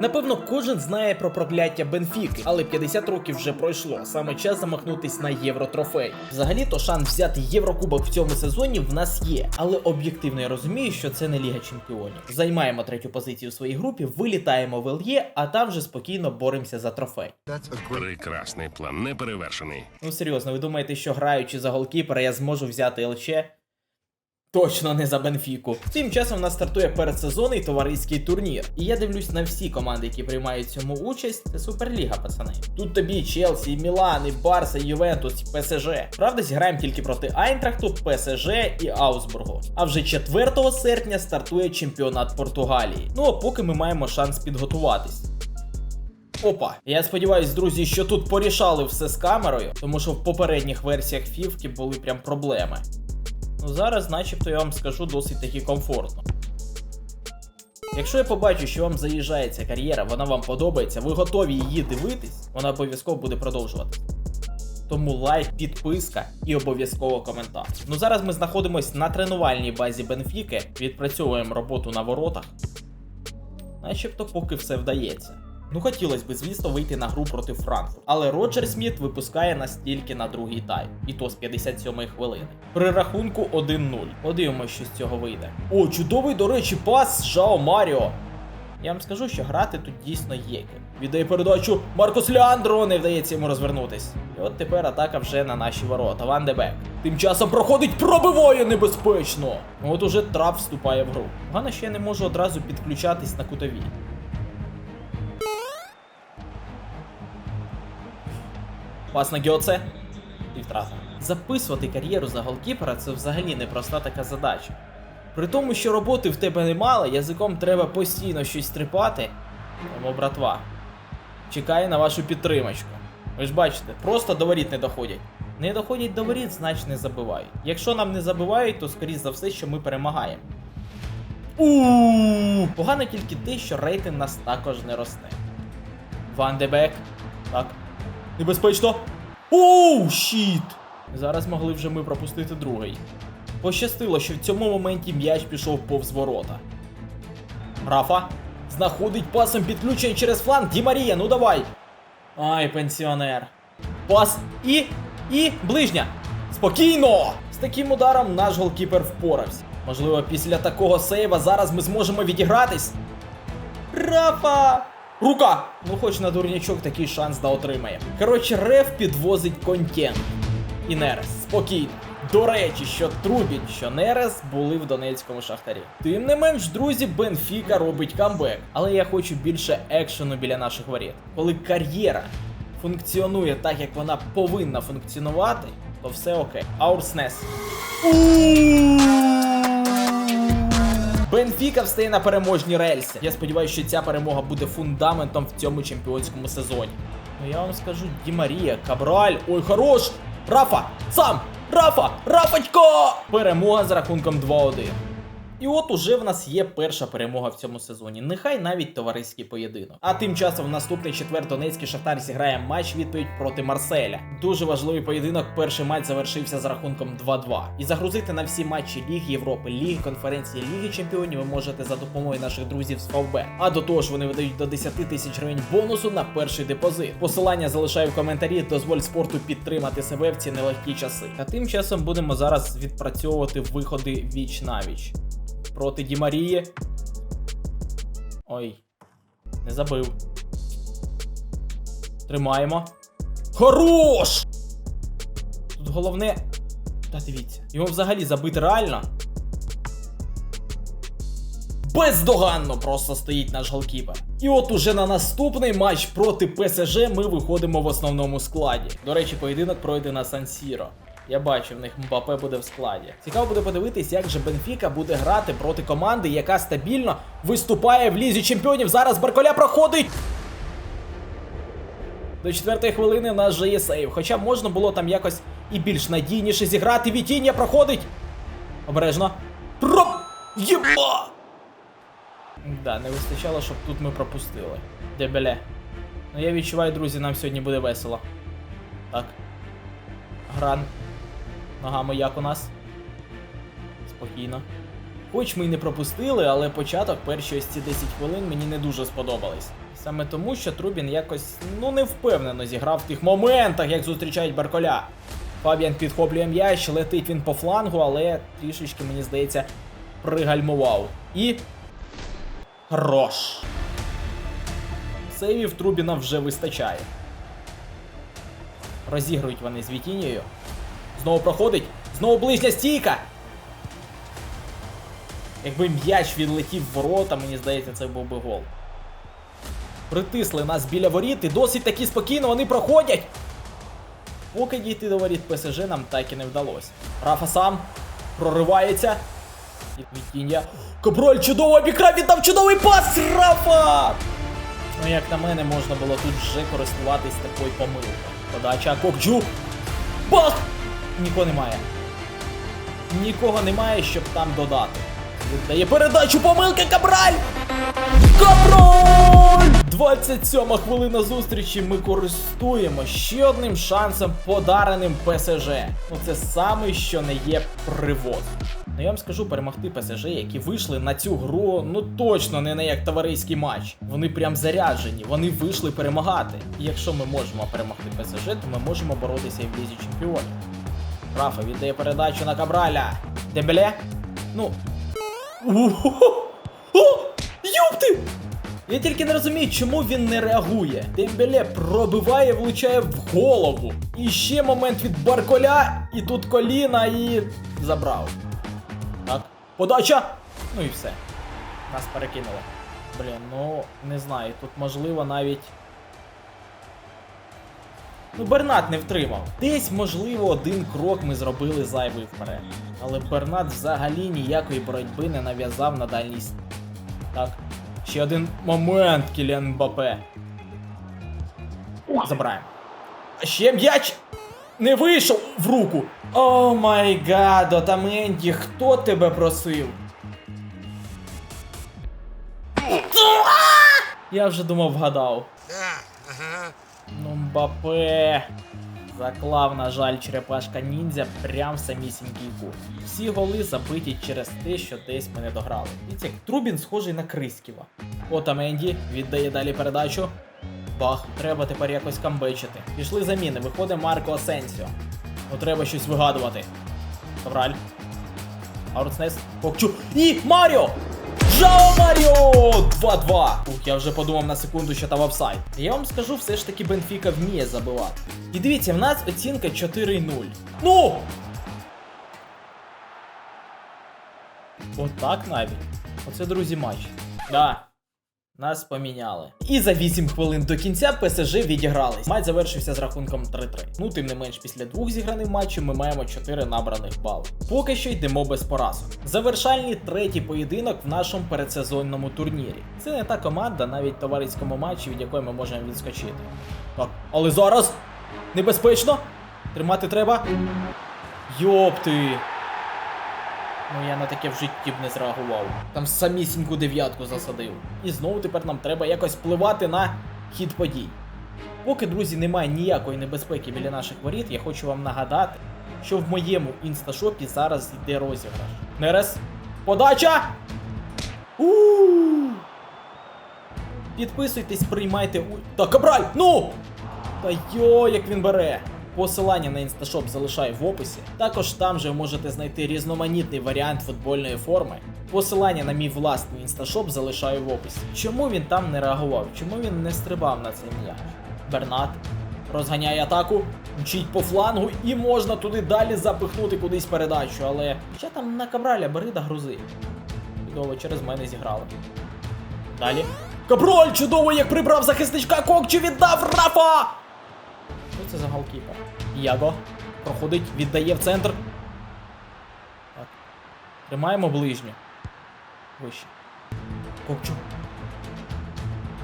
Напевно, кожен знає про прокляття Бенфіки, але 50 років вже пройшло. Саме час замахнутись на євротрофей. Взагалі-то шанс взяти Єврокубок в цьому сезоні в нас є, але об'єктивно я розумію, що це не Ліга Чемпіонів. Займаємо третю позицію в своїй групі, вилітаємо в ЛЄ, а там вже спокійно боремося за трофей. Прекрасний план, неперевершений. Ну серйозно, ви думаєте, що граючи за голкіпера, я зможу взяти ЛЧ? Точно не за Бенфіку. Тим часом в нас стартує передсезонний товариський турнір. І я дивлюсь на всі команди, які приймають цьому участь. Це Суперліга, пацани. Тут тобі Челсі, Мілан, і Барса, Ювентус, і ПСЖ. Правда, зіграємо тільки проти Айнтрахту, ПСЖ і Аусбургу. А вже 4 серпня стартує чемпіонат Португалії. Ну а поки ми маємо шанс підготуватись. Опа, я сподіваюсь, друзі, що тут порішали все з камерою, тому що в попередніх версіях фівки були прям проблеми. Ну зараз, начебто, я вам скажу досить таки комфортно. Якщо я побачу, що вам заїжджає ця кар'єра, вона вам подобається, ви готові її дивитись, вона обов'язково буде продовжувати. Тому лайк, підписка і обов'язково коментар. Ну зараз ми знаходимося на тренувальній базі Бенфіки, відпрацьовуємо роботу на воротах. Начебто поки все вдається. Ну хотілося б, звісно, вийти на гру проти Франкфурт. Але Роджер Сміт випускає нас тільки на другий тайм, і то з 57-ї хвилини. При рахунку 1-0. Подивимось, що з цього вийде. О, чудовий, до речі, пас Жао Маріо. Я вам скажу, що грати тут дійсно є. Віддає передачу Маркос Леандро, не вдається йому розвернутись. І от тепер атака вже на наші ворота. Ван де. Тим часом проходить пробиває небезпечно. От уже трап вступає в гру. Погано, я не можу одразу підключатись на кутові. Пас на Гьоце. І втрата. Записувати кар'єру за голкіпера це взагалі непроста така задача. При тому, що роботи в тебе немало, язиком треба постійно щось трипати. Тому, братва, чекає на вашу підтримочку. Ви ж бачите, просто до воріт не доходять. Не доходять до воріт, значить не забивають. Якщо нам не забивають, то скоріш за все, що ми перемагаємо. у Погано тільки те, що рейтинг нас також не росте. Ван де Бек. Так. Небезпечно. Оу, щіт! Зараз могли вже ми пропустити другий. Пощастило, що в цьому моменті м'яч пішов повз ворота. Рафа знаходить пасом підключення через фланг. Ді Марія, ну давай. Ай, пенсіонер. Пас і. і ближня. Спокійно! З таким ударом наш голкіпер впорався. Можливо, після такого сейва зараз ми зможемо відігратись. Рафа! Рука! Ну хоч на дурнячок такий шанс да отримає. Коротше, Рев підвозить контент. І Нерес, спокійно. До речі, що Трубін, що Нерес були в Донецькому шахтарі. Тим не менш, друзі, Бенфіка робить камбек. Але я хочу більше екшену біля наших воріт. Коли кар'єра функціонує так, як вона повинна функціонувати, то все окей. Аурснес. Бенфіка встає на переможні рельси. Я сподіваюся, що ця перемога буде фундаментом в цьому чемпіонському сезоні. Ну я вам скажу, Ді Марія, Кабраль, ой, хорош! Рафа! Сам! Рафа! Рафочко! Перемога з рахунком 2-1. І от уже в нас є перша перемога в цьому сезоні. Нехай навіть товариський поєдинок. А тим часом в наступний четвер Донецький Шахтар зіграє матч відповідь проти Марселя. Дуже важливий поєдинок. Перший матч завершився з рахунком 2-2. І загрузити на всі матчі Ліги Європи, Ліги конференції, Ліги Чемпіонів ви можете за допомогою наших друзів з Фавбет. А до того ж вони видають до 10 тисяч гривень бонусу на перший депозит. Посилання залишаю в коментарі. Дозволь спорту підтримати себе в ці нелегкі часи. А тим часом будемо зараз відпрацьовувати виходи віч на віч проти Ді Марії. Ой. Не забив. Тримаємо. Хорош! Тут головне. Та дивіться. Його взагалі забити реально. Бездоганно просто стоїть наш голкіпер. І от уже на наступний матч проти ПСЖ ми виходимо в основному складі. До речі, поєдинок пройде на Сан-Сіро. Я бачу, в них Мбапе буде в складі. Цікаво буде подивитись, як же Бенфіка буде грати проти команди, яка стабільно виступає в лізі чемпіонів. Зараз Барколя проходить. До четвертої хвилини в нас вже є сейв. Хоча можна було там якось і більш надійніше зіграти. Вітіння проходить. Обережно. Проп! Єба! Да, не вистачало, щоб тут ми пропустили. Дебеле. Ну я відчуваю, друзі, нам сьогодні буде весело. Так. Гран. Ногами як у нас? Спокійно. Хоч ми й не пропустили, але початок перші ось ці 10 хвилин мені не дуже сподобались. Саме тому, що Трубін якось ну не зіграв в тих моментах, як зустрічають Барколя. Фабіан підхоплює м'яч, летить він по флангу, але трішечки, мені здається, пригальмував. І. Хорош. Сейвів Трубіна вже вистачає. Розігрують вони з Вітінією. Знову проходить. Знову ближня стійка. Якби м'яч відлетів в ворота, мені здається, це був би гол. Притисли нас біля воріт і досить таки спокійно вони проходять. Поки дійти до воріт ПСЖ нам так і не вдалося. Рафа сам проривається. І Вітіння. Каброль чудово обікрав, віддав чудовий пас! Рафа! Ну, як на мене, можна було тут вже користуватись такою помилкою. Подача Кокджу. Бах! Нікого немає. Нікого немає, щоб там додати. Віддає передачу помилки Кабраль! Кабраль! 27 хвилина зустрічі ми користуємо ще одним шансом, подареним ПСЖ. Ну це саме, що не є привоз. Ну я вам скажу, перемогти ПСЖ, які вийшли на цю гру, ну точно не на як товариський матч. Вони прям заряджені, вони вийшли перемагати. І якщо ми можемо перемогти ПСЖ, то ми можемо боротися і в лізі чемпіонів. Рафа віддає передачу на Кабраля. Дембеле? Ну. Юпти! Я тільки не розумію, чому він не реагує. Дембеле пробиває, влучає в голову. І ще момент від Барколя, і тут коліна і забрав. Так. Подача! Ну і все. Нас перекинули. Блін, ну не знаю, тут можливо навіть. Ну, Бернат не втримав. Десь, можливо, один крок ми зробили зайвий вперед. Але Бернат взагалі ніякої боротьби не нав'язав на дальній. Так. Ще один момент, Кіліан Мбапе. Забираємо. А ще м'яч не вийшов в руку. О май гад, Отаменді, хто тебе просив? Я вже думав, вгадав. Мбапе. Заклав, на жаль, черепашка ніндзя прям самісінький кут. Всі голи забиті через те, що десь ми не дограли. І це Трубін схожий на Криськіва. Отаменді віддає далі передачу. Бах, треба тепер якось камбечити. Пішли заміни, виходить Марко Асенсіо. Ну треба щось вигадувати. Кавраль. Аурцнес. Покчу. І Маріо! Жао Маріо! 2-2. Ух, я вже подумав на секунду, що там офсайд. Я вам скажу, все ж таки Бенфіка вміє забивати. І дивіться, в нас оцінка 4-0. Ну! Отак навіть. Оце, друзі, матч. Да. Нас поміняли. І за 8 хвилин до кінця ПСЖ відігрались. Матч завершився з рахунком 3-3. Ну, тим не менш, після двох зіграних матчів ми маємо 4 набраних бали. Поки що йдемо без поразок. Завершальний третій поєдинок в нашому передсезонному турнірі. Це не та команда, навіть товариському матчі, від якої ми можемо відскочити. Так, але зараз небезпечно. Тримати треба. Йопти. Ну я на таке в житті б не зреагував. Там самісіньку дев'ятку засадив. І знову тепер нам треба якось впливати на хід подій. Поки, друзі, немає ніякої небезпеки біля наших воріт, я хочу вам нагадати, що в моєму інсташопі зараз йде розіграш. Нерес. Подача! у Підписуйтесь, приймайте у. Та кабраль! Ну! Та йо, як він бере! Посилання на інсташоп залишаю в описі. Також там же ви можете знайти різноманітний варіант футбольної форми. Посилання на мій власний інсташоп залишаю в описі. Чому він там не реагував? Чому він не стрибав на цей м'яч? Бернат розганяє атаку, мчить по флангу і можна туди далі запихнути кудись передачу, але ще там на кабраля бери да грузи. Чудово, через мене зіграли. Далі. Каброль чудово, як прибрав захисничка Кокчу, віддав Рафа! Що це за голкіпер? Яго. Проходить, віддає в центр. Так. Тримаємо ближню. Вище. Кокчу.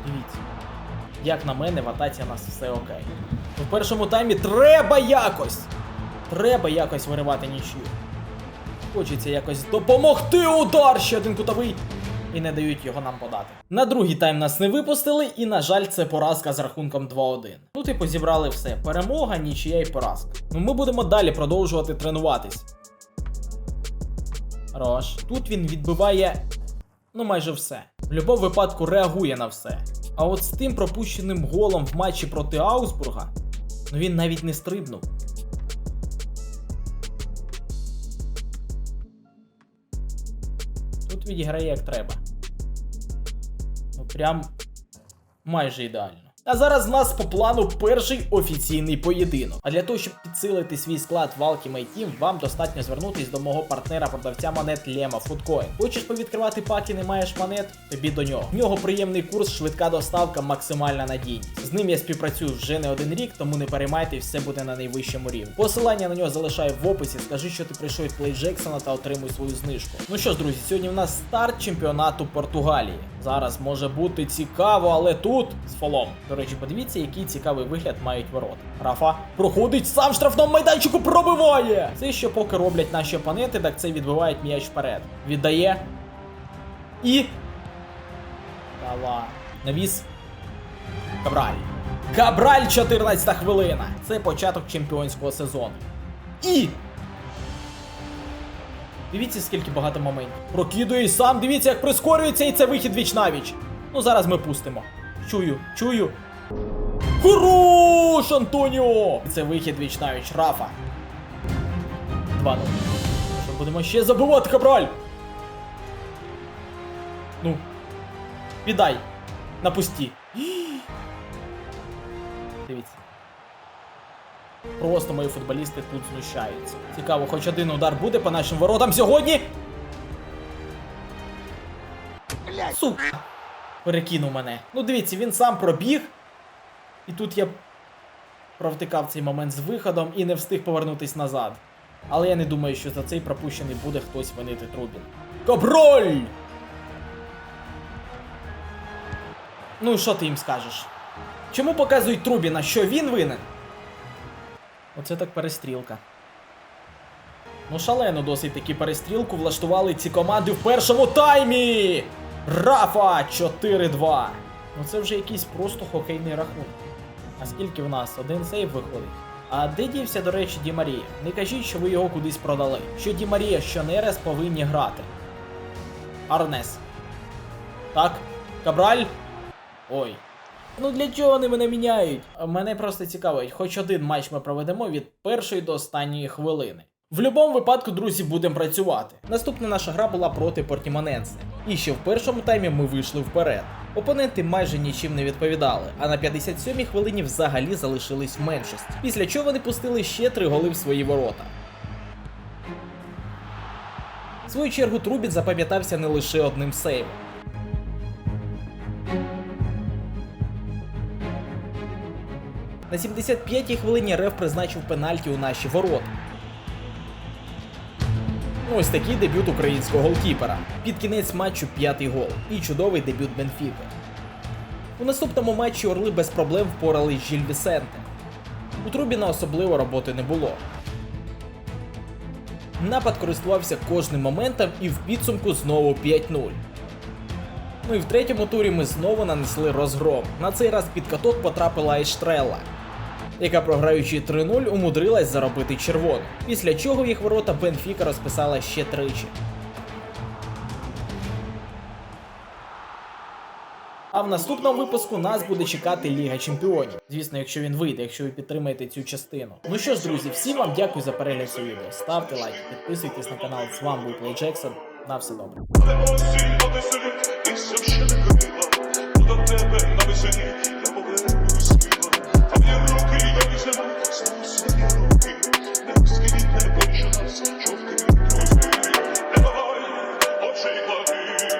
Дивіться. Як на мене, в атаці у нас все окей. У першому таймі треба якось! Треба якось виривати нічию. Хочеться якось допомогти удар! Ще один кутовий. І не дають його нам подати. На другий тайм нас не випустили, і, на жаль, це поразка з рахунком 2-1. Ну, типу, зібрали все. Перемога, нічия і поразка. Ну ми будемо далі продовжувати тренуватись. Хорош. Тут він відбиває ну майже все. В будь-якому випадку реагує на все. А от з тим пропущеним голом в матчі проти Аусбурга, ну він навіть не стрибнув. Тут відіграє як треба. Прям майже ідеально. А зараз в нас по плану перший офіційний поєдинок. А для того, щоб підсилити свій склад в Ultimate Team, вам достатньо звернутись до мого партнера-продавця монет Lema Foodcoin. Хочеш повідкривати паки, не маєш монет? Тобі до нього. В нього приємний курс, швидка доставка, максимальна надійність. З ним я співпрацюю вже не один рік, тому не переймайте, все буде на найвищому рівні. Посилання на нього залишаю в описі. Скажи, що ти прийшов від Play Jackson та отримуй свою знижку. Ну що ж, друзі, сьогодні в нас старт чемпіонату Португалії. Зараз може бути цікаво, але тут з фолом. До речі, подивіться, який цікавий вигляд мають ворота. Рафа проходить сам в штрафному майданчику, пробиває! Це що поки роблять наші опоненти, так це відбивають м'яч вперед. Віддає. І. Давай. Навіс. Кабраль. Кабраль, 14 хвилина. Це початок чемпіонського сезону. І. Дивіться, скільки багато моментів. Прокидує сам, дивіться, як прискорюється, і це вихід віч навіч. Ну зараз ми пустимо. Чую, чую. Хорош, Антоніо! Це вихід віч навіч. Рафа. 2-0. Що будемо ще забивати, Кабраль? Ну. Віддай. На пусті. Дивіться. Просто мої футболісти тут знущаються. Цікаво, хоч один удар буде по нашим воротам сьогодні. Сука. Перекинув мене. Ну дивіться, він сам пробіг. І тут я провтикав цей момент з виходом і не встиг повернутись назад. Але я не думаю, що за цей пропущений буде хтось винити Трубін. Каброль! Ну і що ти їм скажеш? Чому показують Трубіна, що він винен? Оце так перестрілка. Ну, шалено досить таки перестрілку влаштували ці команди в першому таймі! Рафа 4-2. Ну це вже якийсь просто хокейний рахунок. А скільки в нас? Один сейв виходить. А де дівся, до речі, Ді Марія? Не кажіть, що ви його кудись продали. Що Ді Марія, що Нерес повинні грати. Арнес. Так, Кабраль. Ой. Ну для чого вони мене міняють? Мене просто цікавить, хоч один матч ми проведемо від першої до останньої хвилини. В будь-якому випадку, друзі, будемо працювати. Наступна наша гра була проти Портімоненсе. І ще в першому таймі ми вийшли вперед. Опоненти майже нічим не відповідали, а на 57-й хвилині взагалі залишились в меншості. Після чого вони пустили ще три голи в свої ворота. В свою чергу Трубін запам'ятався не лише одним сейвом. На 75-й хвилині Рев призначив пенальті у наші ворота. Ось такий дебют українського голкіпера. Під кінець матчу п'ятий гол. І чудовий дебют Бенфіки. У наступному матчі Орли без проблем впорались з Жіль Вісенте. У Трубіна особливо роботи не було. Напад користувався кожним моментом і в підсумку знову 5-0. Ну і в третьому турі ми знову нанесли розгром. На цей раз під каток потрапила Ейштрелла, яка, програючи 3-0, умудрилась заробити червону. Після чого їх ворота Бенфіка розписала ще тричі. А в наступному випуску нас буде чекати Ліга Чемпіонів. Звісно, якщо він вийде, якщо ви підтримаєте цю частину. Ну що ж, друзі, всім вам дякую за перегляд цього відео. Ставте лайк, підписуйтесь на канал. З вами був Плей Джексон. На все добре. До